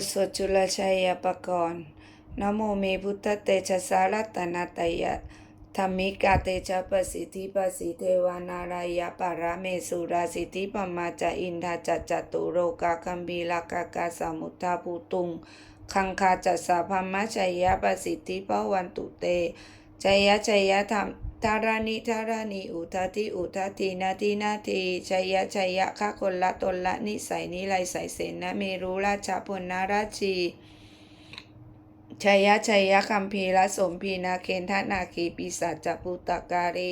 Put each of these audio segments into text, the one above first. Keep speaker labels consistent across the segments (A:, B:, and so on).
A: ทสวดจุลชัยปกรณ์นโมมีพุทธเตชะสารัตนาตยะธรรมิกาเตชะปสิทธิปสิเทวานารายะปาราเมสุราสิทธิปมาจาอินทาจัจจตุโรกาคัมบีลากากาสมุทาภูตุง คังคาจัสสะพมะชัยยะปสิทธิปวันตุเต ชัยยะชัยยะธรรมธารานิธารานิอุทาติอุทาตินาทีนาทีชัยยะชัยยะข้าคนละตนละนิสัยนิไลใสเสนาเมรุราชพลนาราชีชัยยะชัยยะคัมภีระสมพีนาเคนทนาคีปีศาจปุตตการี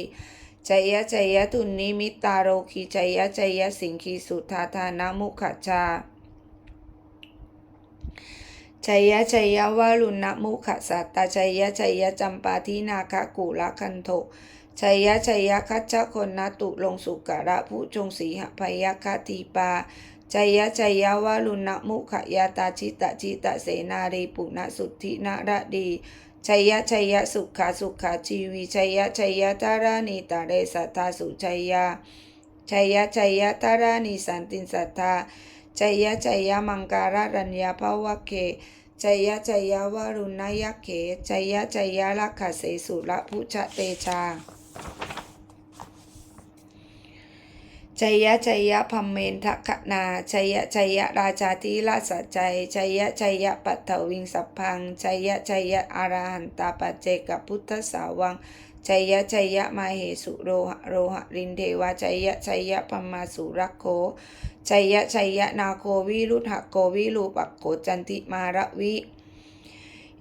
A: ชัยยะชัยยะทุนนิมิตาโรคีชัยยะชัยยะสิงคีสุธาธานามุขชา ชัยยะชัยยะวารุณมุขสัตตาชัยยะชัยยะจำปาทินาคกุละคันโทชัยยะชัยยะคัจฉคนนตุลงสุการะผู้จงสีหพยคทีปาชัยยะชัยยะวารุณมุขยาตาชิตะชิตะเสนารีปุณสุทธินาระดีชัยยะชัยยะสุขาสุขาชีวีชัยยะชัยยะตารานิตาเรสัทธาสุชัยยะชัยยะชัยยะตารานิสันตินสัทธา ชัยยะชัยยะมังการารัญญาภาวะเคชัยยะชัยยะวรุณยะเขชัยยะชัยยะลักขเสสุระพุชะเตชาชัยยะชัยยะพัมเมนทคนาชัยยะชัยยะราชาธิราชใจชัยยะชัยยะปัทวิงสัพพังชัยยะชัยยะอาราหันตาปัจเจกพุทธสาวัง ชัยยะชัยยะมาเหสุโรหะโรหะรินเทวาชัยยะชัยยะปมาสุรักโขชัยยะชัยยะนาโควิรุธโกวิรูปักโกจันติมาระวิ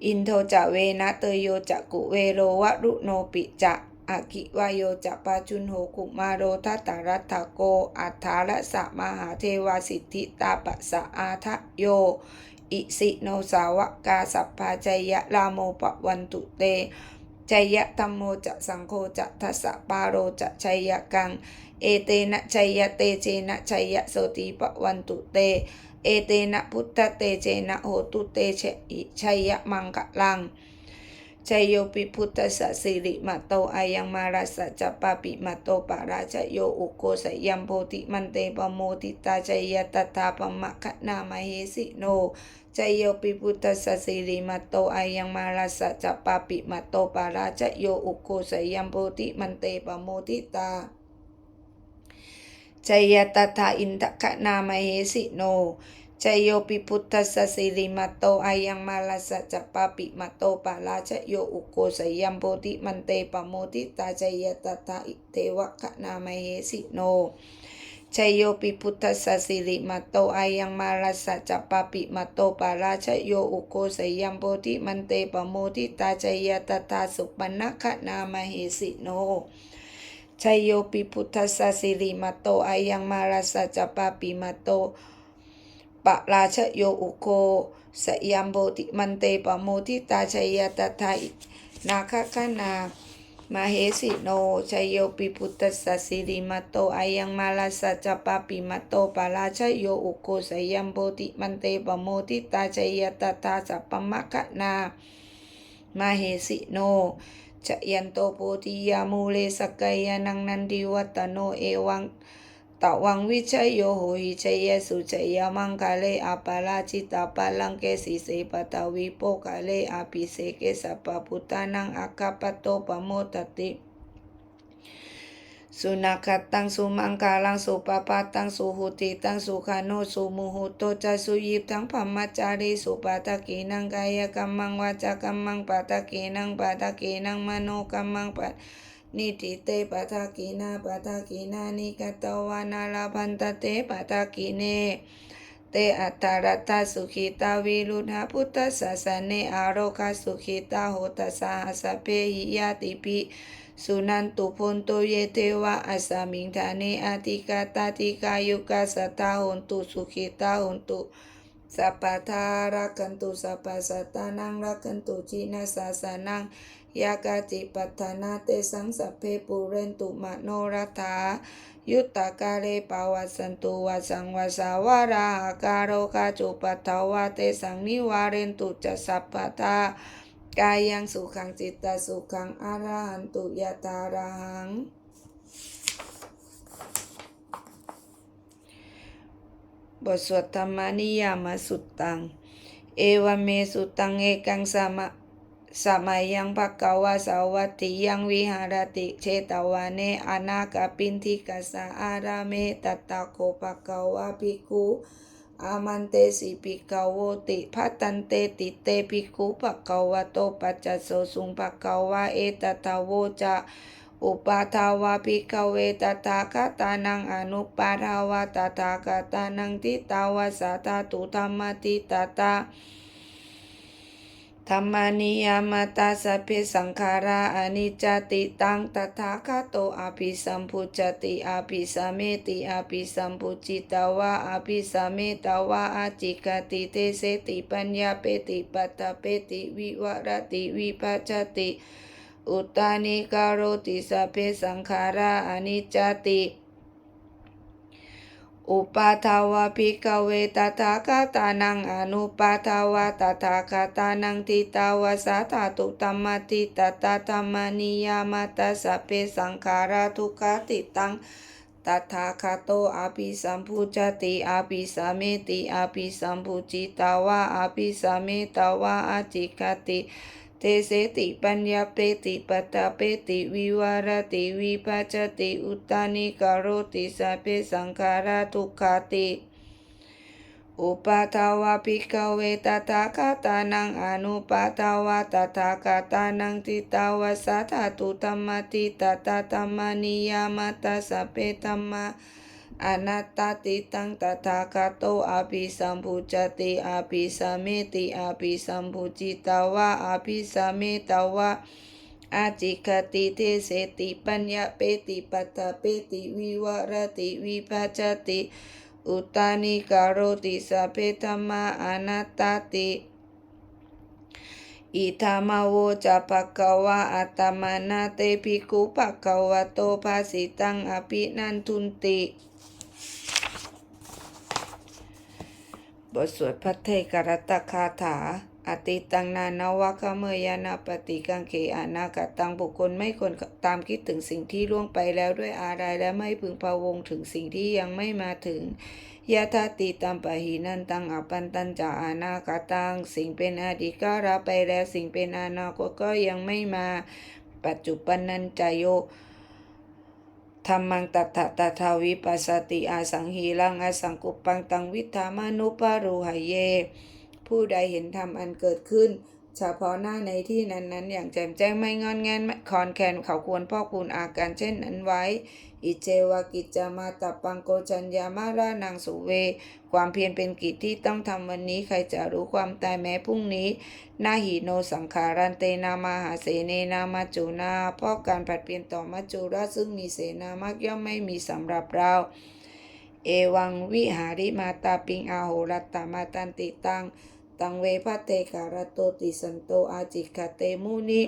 A: อินโทจะเวนะเตโยจะกุเวโรวะรุโนปิจะอากิวายโยจะปาจุนโหกุมาโรทัตตารัตถโก อัฏฐาละสะมหาเทวาสิทธิตาปะสะอาทะโย อิสิโนสาวกาสัพพาชัยยะลาโมปะวันตุเต ชัยยะธรรมโมจะสังโฆจะทัสสะปาโรจะชัยยะกัง เอเตนะชัยยะเตเจนะชัยยะโสติปวันตุเต เอเตนะพุทธเตเจนะโหตุเตเชอิชัยยะมังกะลังชัยโยปิพุทธสสสิริมาโตอายังมาราสะจัปปาปิมาโตปาราชโยอุโกสยัมโพธิมันเตปโมติตาชัยยะตถาปมะคะนามเหสิโน ชัยโยปิพุทธสสสิริมาโตอายังมาราสะจัปปาปิมาโตปาราชโยอุโกสยัมโพธิมันเตปโมติตาชัยะตถาอินทกะนามเหสิโนชัยโยปิพุทธสสสิริมาโตอายังมาลาสะจัปปาปิมาโตปาราชโยอุโกสยัมโพธิมันเตปโมทิตาชัยะตถาอิเทวะกะนามเหสิโน ชยโยปิพุทธสสสิริมาโตอายังมาลาสะจัปปปิมาโตปาราชโยอุโกสยัมโพธิมันเตปโมทิตาชัยยะตาสุปนนะคนามเหสิโนชยโยปิพุทธสสสิริมาโตอายังมาราสะจัปปปิมาโตปะราชโยอุโคสยัมโบติมันเตปโมทิตาชัยยตาอินาคคนา มาเหสิโนชัยโยปิพุทธสสสิริมาโตอายังมาลาสัจปาปิมาโตปาราชโยอุโกสยัมโบติมันเตปะโมติตาชัยยตาสัพพมะคะนา มาเหสิโนจะยันโตโพธิยามูเลสกายานังนันดิวัตโนเอวัง ตวังวิชัยโยโหหิชัยสุชัยมังคาเลอาปาลาจิตาปาลังเกสิเสปตาวิโปกาเลอาปิเสเกสัพพุตานังอาคาปโตปโมตติสุนัขตังสุมังกาลังสุปปาตังสุหุติตังสุขาโนสุมุหุโตจะสุยิบทังพัมมัจจารีสุปาตะกีนังกายกรรมังวาจากรรมังปาตะกีนังปาตะกีนังมโนกรรมังปา นิติเตปาตะกีนาปาตะกีนานิกตวานาลาพันตเตปาตะกีเน เตอัตตารัตตาสุขิตาวิรุณพุทธศาสเนอารโคสุขิตาโหตสาหสพเพหิยาติปิสุนันตุพนโตเยเทวะอัสสมิงธาเนอาติกาตาติกายุกาสัทธาหนตุสุขิตาหนตุสัพพทารักขันตุสัพพสัตตานังรักขันตุจินาสาสานัง ยากาจิปัฏฐานาเตสังสัพเพปุเรนตุมโนรัฐายุตตากาเลปาวัสันตุวัสังวาสาวาราหาการโรคาจุปัฏฐาวาเตสังนิวาเรนตุจะสัพพะทากายังสุขังจิตตสุขังอารหันตุยะตาระหังบทสวดธรรมนิยามสุตตัง เอวเมสุตังเอกังสมะ สมัยยังภกวาสาวัตติยังวิหารติเชตวาเนอนาคปินทิกัสสะอาราเมตตะโกภกวาภิกขุอามันเตสิปิกโวติพัตันเตติเตภิกขุภกวะโตปัจจโสสุงภกวาเอตตะโวจะอุปาทาวาภิกขเวตตาคตานังอนุปาทาวาตถาคตานังทิตาวาสาธาตุธรรมติตตา ธรรมานิยามตาสพเพสังขาราอนิจจติตังตถาคโตอภิสัมพุจติอภิสมเมติอภิสัมพุจิตาวาอภิสมเมตาวาอาจิกติเตเสติปัญญาเปติปัตตเปติวิวรติวิปัจติ อุตานิการโรติสพเพสังขาราอนิจจติ อุปาทาวาภิกเวตถาคตานังอนุปาทาวาตถาคตานังทิตาวาสาธาตุธรรมติตตาธรรมนิยามัสสเพสังขาราทุกขติตังตถาคโตอภิสัมพุจติอภิสมเมติอภิสัมพุจิตาวาอภิสมเมตาวาอจิกติ เตเสติปัญญาเปติปัตตาเปติวิวารติวิปัจจติอุตานิกโรติสัพเพสังขาราทุกขาติ อุปาทาวาภิกเวตถาคตานังอนุปาทาวาตถาคตานังทิตาวาสัทธตุธรรมติตตาธรรมนิยามตัสสพเพธรรมะ อนัตตติตังตถาคโตอภิสัมพุจติอภิสัมเมติอภิสัมพุจิตาวะอภิสัมเมตาวะอาจิคติเทเสติปัญญาเปติปัตตเปติวิวรติวิภัจจติอุตานิการโรติสัพเพธรรมาอนัตตติอิธามาวจะภะคะวะอัตตมานาเตภิกขุภะคะวะโตภาสิตังอภินันทุนติ บทสวดพระเทกรัตคาถาอติตังนานาวะคเมยานาปฏิกังเขอานาคตังบุคคลไม่ควรตามคิดถึงสิ่งที่ล่วงไปแล้วด้วยอะไรและไม่พึงพะวงถึงสิ่งที่ยังไม่มาถึงยะทาติตัมปะหินันตังอปันตันจาอานาคตังสิ่งเป็นอดีตก็รับไปแล้วสิ่งเป็นอนาคตก็ยังไม่มา ปัจจุบันนันจโย ธรรมังตัทธะตถาวิปัสสติอาสังหีลังอาสังกุปปังตังวิธามานุปารูหเย ผู้ใดเห็นธรรมอันเกิดขึ้น เฉพาะหน้าในที่นั้นๆ อย่างแจ่มแจ้งไม่งอนแงนคอนแคนเขาควรพ่อคูณอาการเช่นนั้นไว้ อิเจวากิจามาตับปังโกจัญญามารานังสุเว ความเพียรเป็นกิจที่ต้องทำวันนี้ใครจะรู้ความตายแม้พรุ่งนี้ นาหิโนสังขารันเตนามาหาเสเนนามาจูนาเพราะการผัดเปลี่ยนต่อมัจจุราซึ่งมีเสนามากย่อมไม่มีสำหรับเราเอวังวิหาริมาตาปิงอาโหรัตตมาตันติตัง ตังเวพะเตการโตติสันโตอาจิกาเตมุนิ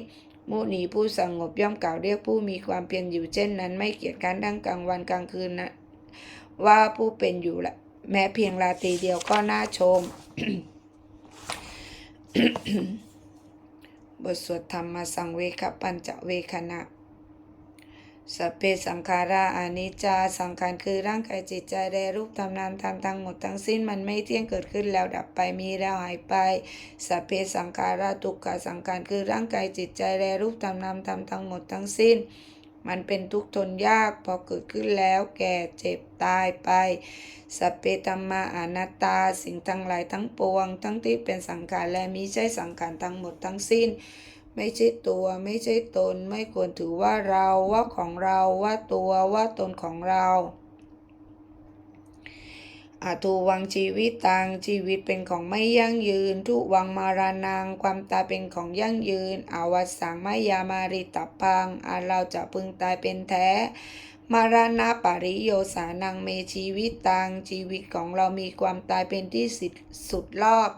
A: มุนีผู้สงบย่อมกล่าวเรียกผู้มีความเพียรอยู่เช่นนั้นไม่เกียจคร้านทั้งกลางวันกลางคืนนะว่าผู้เป็นอยู่ละแม้เพียงราตรีเดียวก็น่าชม บทสวดธรรมสังเวคปัญจเวคณะ สัพเพสังขาราอนิจจาสังขารคือร่างกายจิตใจแดรูปทำนามทำทั้งหมดทั้งสิ้นมันไม่เที่ยงเกิดขึ้นแล้วดับไปมีแล้วหายไปสัพเพสังขาราทุกขสังขารคือร่างกายจิตใจแดรูปทำนามทำทั้งหมดทั้งสิ้น มันเป็นทุกข์ทนยากพอเกิดขึ้นแล้วแก่เจ็บตายไปสัพเพธรรมาอนัตตาสิ่งทั้งหลายทั้งปวง ทั้งที่เป็นสังขารและมิใช่สังขารทั้งหมดทั้งสิ้น ไม่ใช่ตัวไม่ใช่ตน ไม่ควรถือว่าเราว่าของเราว่าตัวว่าตนของเราอาทูวังชีวิตตังชีวิตเป็นของไม่ยั่งยืน ทุวังมารานังความตายเป็นของยั่งยืน อาวสังมายามาริตพังอาเราจะพึงตายเป็นแท้ มาราณาปริโยสานังเมชีวิตตังชีวิตของเรามีความตายเป็นที่สุดรอบ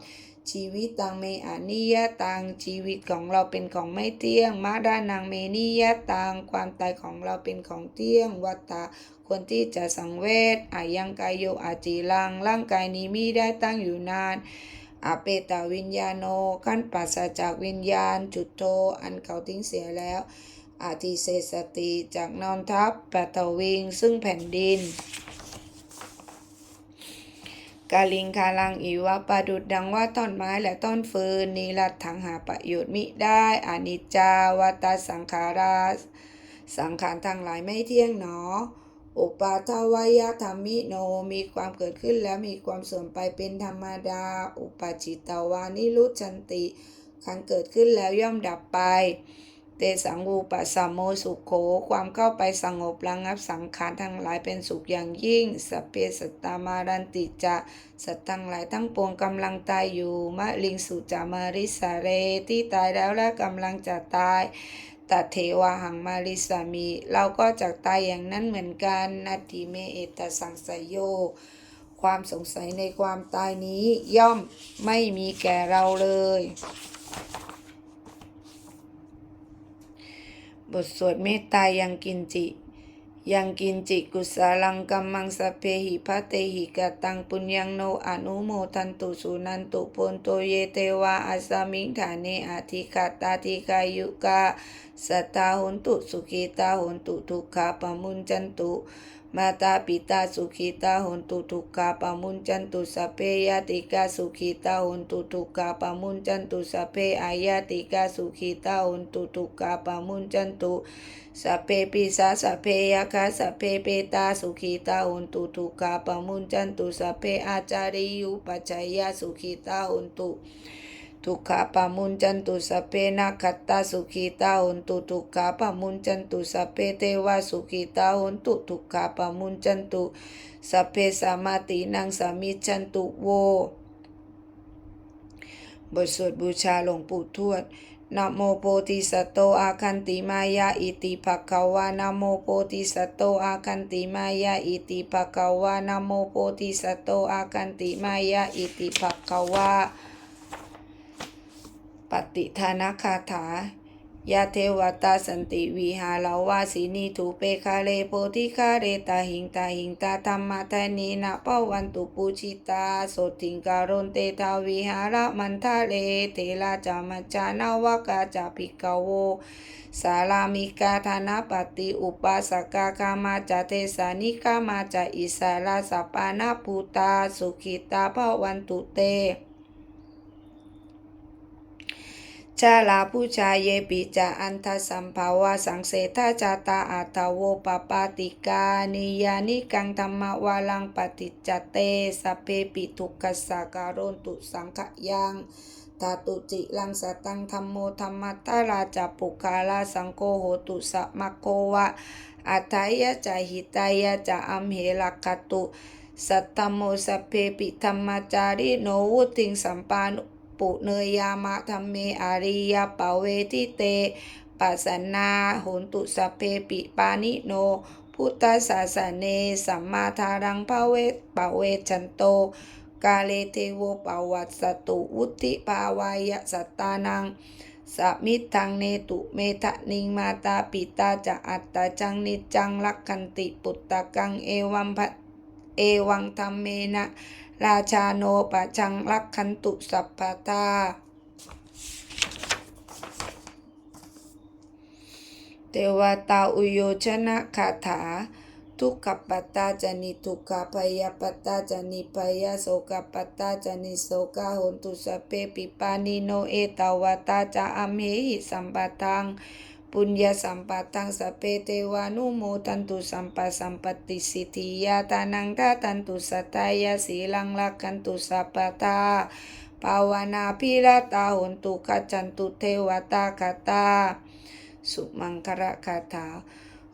A: ชีวิตตังเมอานิยตังชีวิตของเราเป็นของไม่เที่ยงมาดานังเมนิยตังความตายของเราเป็นของเที่ยงวัตตาควรที่จะสังเวชอายังกายโยอาจีลังร่างกายนี้มีได้ตั้งอยู่นานอาเปตาวิญญาโนขั้นปัสสจากวิญญาณ จุดโตอันเขาทิ้งเสียแล้วอาทิเศษสติจากนอนทับปัตวิงซึ่งแผ่นดิน กาลิงคาลังอีวะประดุดดังว่าต้นไม้และต้นฟืนนิรัตถังหาประโยชน์มิได้อนิจจาวัตสังขาราสังขารทั้งหลายไม่เที่ยงหนอ อุปาทวายธรรมิโนมีความเกิดขึ้นแล้วมีความเสื่อมไปเป็นธรรมดา อุปาจิตตวานิรุชันติขันเกิดขึ้นแล้วย่อมดับไป เตสังวูปสสมโมสุขโข ความเข้าไปสงบระงับสังขารทั้งหลายเป็นสุขอย่างยิ่งสเพสัตตามารันติจะสัตว์ทั้งหลายทั้งปวงกำลังตายอยู่มะลิงสุจามาริสาเรที่ตายแล้วและกำลังจะตายตัเทวาหังมาริสามี เราก็จะตายอย่างนั้นเหมือนกันนาทีเมเอตสังสยโย ความสงสัยในความตายนี้ย่อมไม่มีแก่เราเลย บทสวดเมตตายังกินจิ ยังกินจิกุศลังกัมมังสะเพหิพะเตหิกตังปุญญังโนอนุโมทันตุสุนันตุปนโตเยเตวาอาสามิงฐาเนอาทิคาตาทิกายุกาสัตตาหุนตุสุขีตาหุนตุทุกขาปมุนจันตุ มาตาปิตาสุขิตาหุนตุทุกขาปมุนจันตุสเพยติกาสุขิตาหุนตุทุกขาปมุนจันตุสเพอายติกาสุขิตาหุนตุทุกขาปมุนจันตุสเพปิสาสพเพยคาสเพเปตาสุขิตาหุนตุทุกขาปมุนจันตุสเพอาจาริยุปัจจยาสุขิตาหุนตุ ทุกขาปามุนจันตุสเพนาคัตตาสุขีตาหุนตุทุกขาปามุนจันตุสเพเทวาสุขีตาหุนตุทุกขาปามุนจันตุสเพสามาตินังสามิจันตุโว บทสวดบูชาหลวงปู่ทวดนะโมโพธิสัตโตอาคันติมายาอิติภควานะโมโพธิสัตโตอาคันติมายาอิติภควานะโมโพธิสัตโตอาคันติมายาอิติภควา ปฏิทานาคาถายาเทวตาสันติวิหาราวาสินีทูเปคาเลโพธิคาเรตาหิงตาหิงตาธรรมะทานีนะปวันตุปูชิตาโสติงการุนเตทาวิหารมันทะเลเทลาจามัจจานาวกาจาภิกขโวสารามิกาธนปฏิอุปสกากามาจเทสานิกามาจอิสาลาสปานาภูตาสุขิตาภวันตุเต ชาลาผู้ชายเยปิจาอันทสัมภาวะสังเสทาจาตาอัตโวปปาติกานิยานิกังธรรมวาลังปฏิจเตสเพปิทุกขสาการนตุสังขยังตาตุจิลังสตังธรรมโมธรรมตาราจาปุคาลาสังโฆโหตุสะมะโกวะอัตยะจาหิตายะจาอัมเหลักขตุสัตตโมสเพปิธรรมจาริโนวุติงสัมปานุ ปุเนยามะธรรมเมอาริยปเวทิเตปัสสนาโหนตุสเพปิปานิโน พุทธศาสเนสัมมาทารังภเวปเวชันโต กาเลเทโวปวัตสตุวุติภาวายะสัตตานังสมิทังเนตุเมทะนิงมาตาปิตาจะอัตตาจังนิจังลักขันติปุตตะกังเอวัมภะเอวังธรรมเมนะ ราชาโนปะชังรักขันตุสัพพตาเทวตาอุโยชนะคาถา ทุกขปัตตาจนิทุกขพยาปัตตาจนิพยาโสกปัตตาจนิโสกาโหนตุสเพปิปานิโนเอตาวตาจาอัมเหหิสัมปทัง ปุญญาสัมปะทังสพเพเทวานุโมทันตุสัมปะสัมปติสิทธิยาตานังตาตันตุสัตยาสีลังลักขันตุสัพพตาภาวนาพิรตาโหนตุขจันตุเทวตาคตา สุมังคระคาถา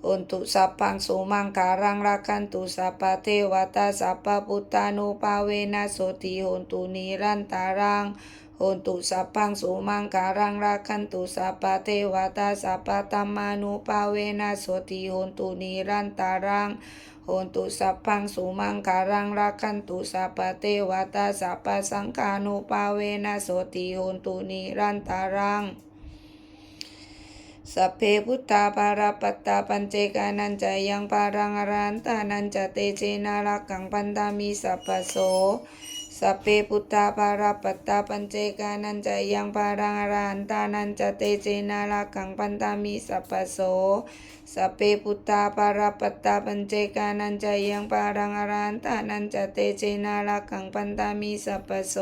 A: โอนตุสัพพังสุมังการังรักันตุสัพพะเทวตาสัพพะพุทธานุภาเวนะโสติโหนตุนิรันตารัง โหนตุสัพพังสุมังการังรักขันตุสัพพะเทวตาสัพพะธรรมานุภาเวนะโสติโหนตุนิรันตารังโหนตุสัพพังสุมังการังรักขันตุสัพพะเทวตาสัพพะสังฆานุภาเวนะโสติโหนตุนิรันตารังสัพเพพุทธาปาราปัตตาปัญเจกานันจะยังปารังอรันตานันจเตเจนารักังปันตามีสัพพโส สัพเพพุทธาปาราปัตตาปัญเจกานันจะยังปารังอรันตานันจะเตเจนาลากังปันตามิสัพโสสัพเพพุทธาปาราปัตตาปัญเจกานันจะยังปารังอรันตานันจะเตเจนาลากังปันตามิสัพพโส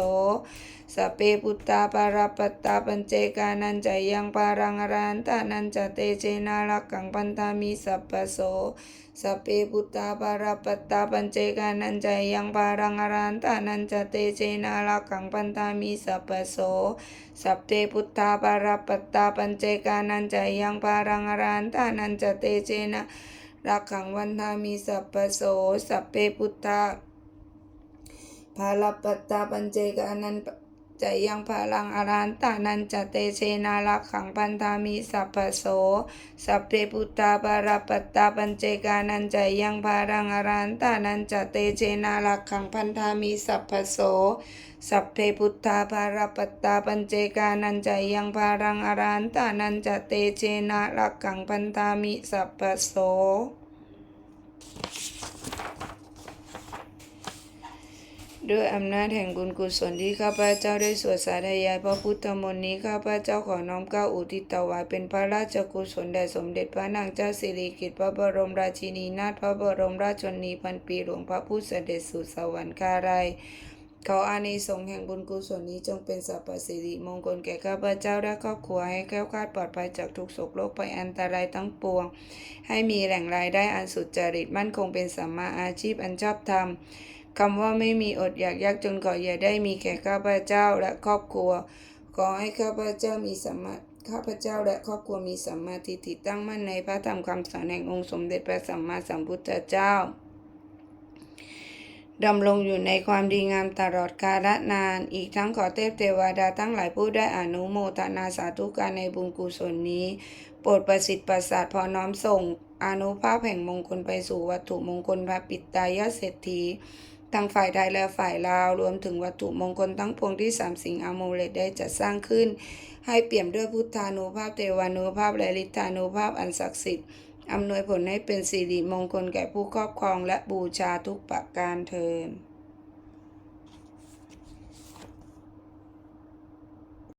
A: สัพเพพุทธาภาราปตาปัญเจกานันจะยังปารังรันตานันจเตเจนาลากังปันตามิสัพพโสสัพเพพุทธาปาราปตาปัญเจกานันจะยังปารังรันตานันจเตเจนาลากังปันตามิสัพพโสสัพเพพุทธาปาราปตาปัญเจกานันจะยังปารังรันตานันจเตเจนาลากังวันทามิสัพพโสสัพเพพุทธาภาลปตตาปัญเจกานัน จะยังพลังอรันตานันจเตเชนาลักขังพันธามิสัพพโสสัพเพพุทธาภารปัตตาปัญเจกานันจะยังพลังอรันตานันจเตเชนาลักขังพันธามิสัพพโสสัพเพพุทธาภารปัตตาปัญเจกานันจะยังพลังอรันตานันจเตเชนาลักขังพันธามิสัพพโส ด้วยอำนาจแห่งบุญกุศลที่ข้าพเจ้าได้สวดสาธยายพระพุทธมนต์นี้ข้าพเจ้าขอน้อมเก้าอุทิศถวายเป็นพระราชกุศลแด่สมเด็จพระนางเจ้าสิริกิติ์พระบรมราชินีนาถพระบรมราชชนีพันปีหลวงพระผู้เสด็จสู่สวรรคาลัยขออานิสงส์แห่งบุญกุศลนี้จงเป็นสัพพสิริมงคลแก่ข้าพเจ้าและครอบครัวให้แคล้วคลาดปลอดภัยจากทุกโศกโรคภัยอันตรายทั้งปวง ให้มีแหล่งรายได้อันสุจริตมั่นคงเป็นสัมมาอาชีพอันชอบธรรม คำว่าไม่มีอดอยากยากจนขออย่าได้มีแก่ข้าพเจ้าและครอบครัว ขอให้ข้าพเจ้ามีสัมมาข้าพเจ้าและครอบครัวมีสัมมาทิฏฐิตั้งมั่นในพระธรรมคำสอนแห่งองค์สมเด็จพระสัมมาสัมพุทธเจ้าดำรงอยู่ในความดีงามตลอดกาลนาน อีกทั้งขอเทพเทวดาทั้งหลายผู้ได้อนุโมทนาสาธุการในบุญกุศลนี้ โปรดประสิทธิ์ประสาทพอน้อมส่งอนุภาพแห่งมงคลไปสู่วัตถุมงคลพระปิตตายเศรษฐี ทั้งฝ่ายไทยและฝ่ายลาว รวมถึงวัตถุมงคลทั้งพวงที่สามสิงอามูเลตได้จัดสร้างขึ้น ให้เปี่ยมด้วยพุทธานุภาพเทวานุภาพและฤทธานุภาพอันศักดิ์สิทธิ์อำนวยผลให้เป็นสิริมงคลแก่ผู้ครอบครองและบูชาทุกประการเทิน